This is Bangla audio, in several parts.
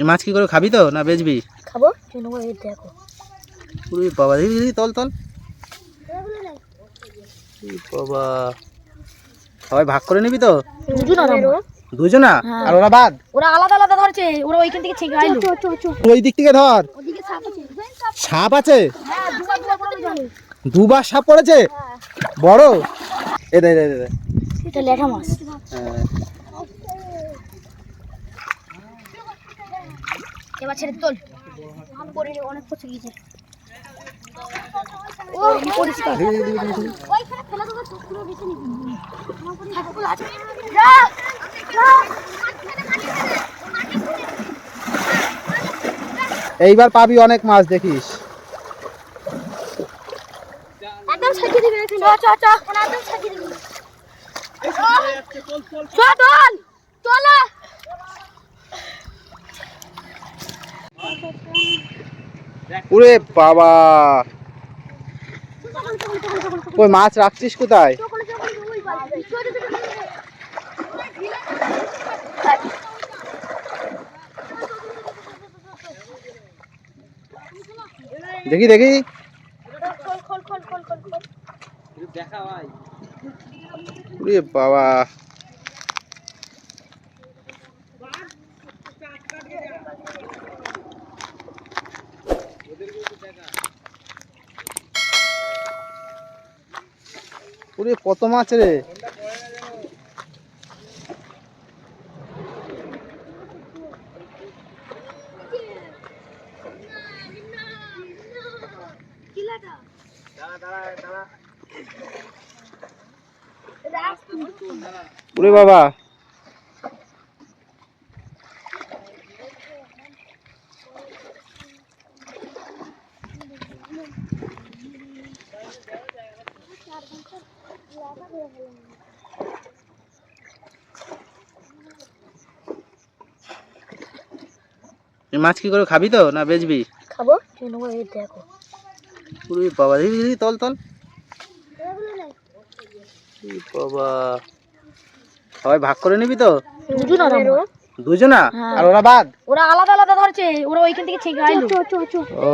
এই মাছ কি করে খাবি তো না বেচবি? খাব? দেখো। বাবা দেখি তল তল। বাবা। সবাই ভাগ করে নিবি তো? দুজন দুজনা? হ্যাঁ। আর ওরা বাদ? ওরা আলাদা আলাদা ধরছে ওরা ওইখান থেকে ছেকে আইলো। ওই দিক থেকে ধর। সাপ আছে সাপ আছে। হ্যাঁ দুবার সাপ পড়েছে? বড়? এ দে দে দে। এটা লেখা মাছ হ্যাঁ। এবার ছেড়ে তোল পরে অনেক পচে গিয়েছে। ও পরিষ্কার দেখি, দেখি, দেখি, দেখি। ওইখানে ফেলে দেবো তো পুরো বেশি নিবি। ঠাকুর আছে যা যা। এইবার পাবি অনেক মাছ দেখিস। একদম সাজিয়ে দিবি এখানে। চ চ চ। একদম সাজিয়ে দিবি। চ চল চল ওরে বাবা। ওই মাছ রাখছিস কোথায়? দেখি দেখি। বাবা। ওরে কত মাছ রে? বাবা এই মাছ কি করে খাবি তো না বেচবি? খাব দেখো। ওরে বাবা দেখি তল তল। বাবা। সবাই ভাগ করে নিবি তো? দুজন আর দুজনা? হ্যাঁ। আর ওরা বাদ? ওরা আলাদা আলাদা ধরছে ওরা ওইখান থেকে ছেকে আইলো ও।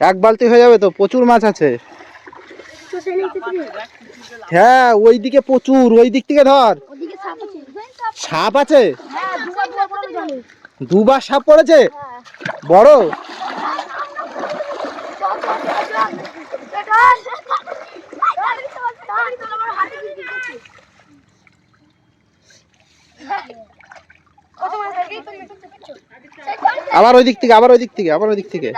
এক বালতি হয়ে যাবে তো প্রচুর মাছ আছে। হ্যাঁ ওইদিকে প্রচুর ওই দিক থেকে ধর। সাপ আছে। হ্যাঁ দুবার সাপ পড়েছে? বড়? আবার ওই দিক থেকে আবার ওই দিক থেকে আবার ওই দিক থেকে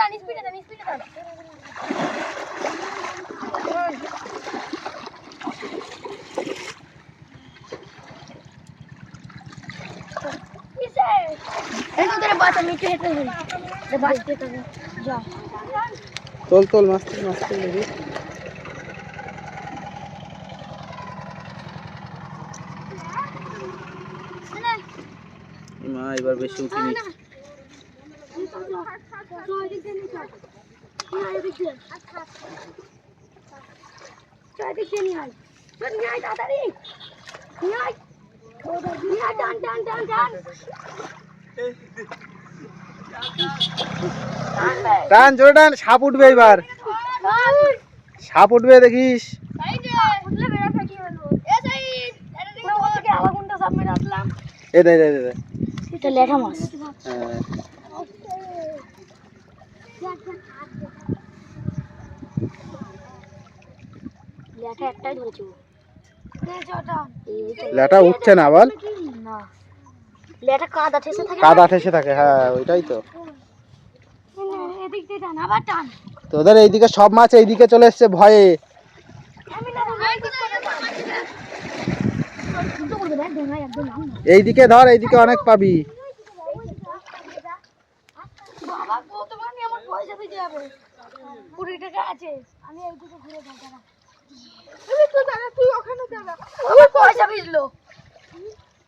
তোল তোল মাছ তোল মাছ তোল দেখি মা এবার বেশি উঠিনি টান জোরে টান সাপ উঠবে এবার সাপ উঠবে দেখিস এ দে দে দে দে। এটা লেখা মাছ হ্যাঁ। লেখা একটাই ধরেছি ও। উঠছে না বল না লেটা কাদা ঠেসে থাকে কাদা ঠেসে থাকে হ্যাঁ ওইটাই তো। তোদের এইদিকে সব মাছ এইদিকে চলে এসছে ভয়ে। এইদিকে ধর এইদিকে অনেক পাবি। যাবে। তুই ওখানে আমার পয়সা ভিজলো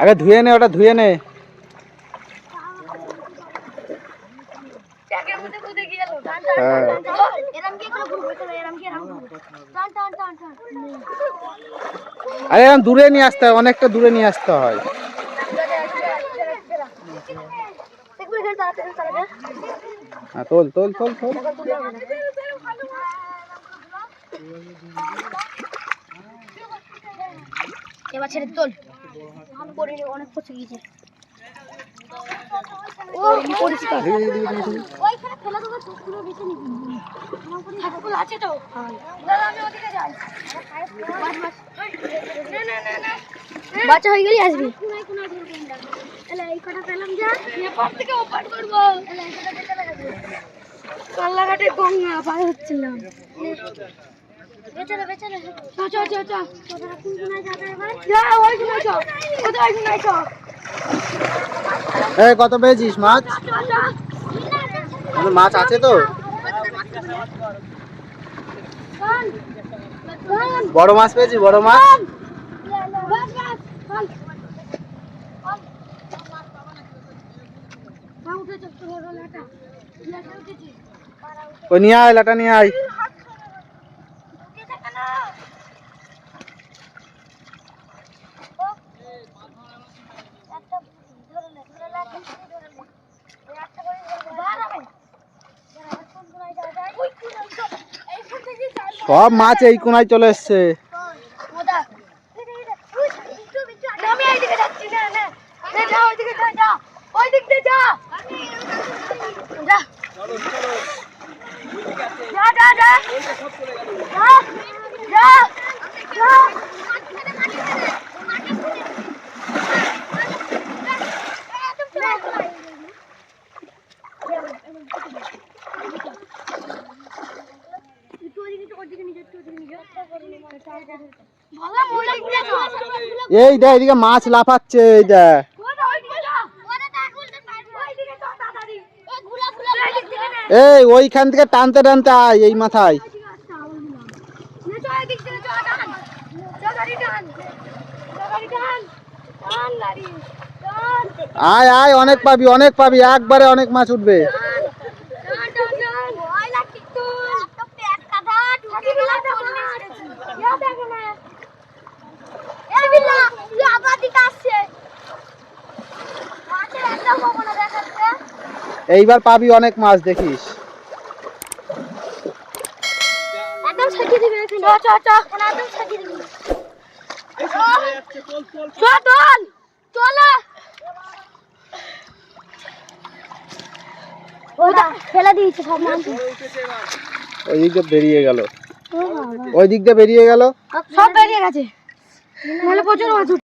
আগে ধুয়ে নে, ওটা ধুয়ে নে। হ্যাঁ। আরে এরকম দূরে নিয়ে আসতে হয়, অনেকটা দূরে নিয়ে আসতে হয়। হ্যাঁ তোল তোল তোল তোল এবার ছেড়ে তোল অনেক পচে বাচ্চা হয়ে গেলি আসবি? গঙ্গা পার হচ্ছিলাম। কত পেয়েছিস মাছ? মাছ আছে তো? বড় মাছ পেয়েছি বড় মাছ? ওই নিয়ে আয় লাটা নিয়ে আয়। সব মাছ এই কোনায় চলে এসছে। যা। এই দেখ এদিকে মাছ লাফাচ্ছে এই দেখ। এই, ওইখান থেকে টানতে টানতে আয় এই মাথায়। আয় আয়, অনেক পাবি অনেক পাবি, একবারে অনেক মাছ উঠবে। এইবার পাবি অনেক মাছ দেখিস। ওই দিকটা বেরিয়ে গেল। ওই দিকটা বেরিয়ে গেল? সব বেরিয়ে গেছে। প্রচুর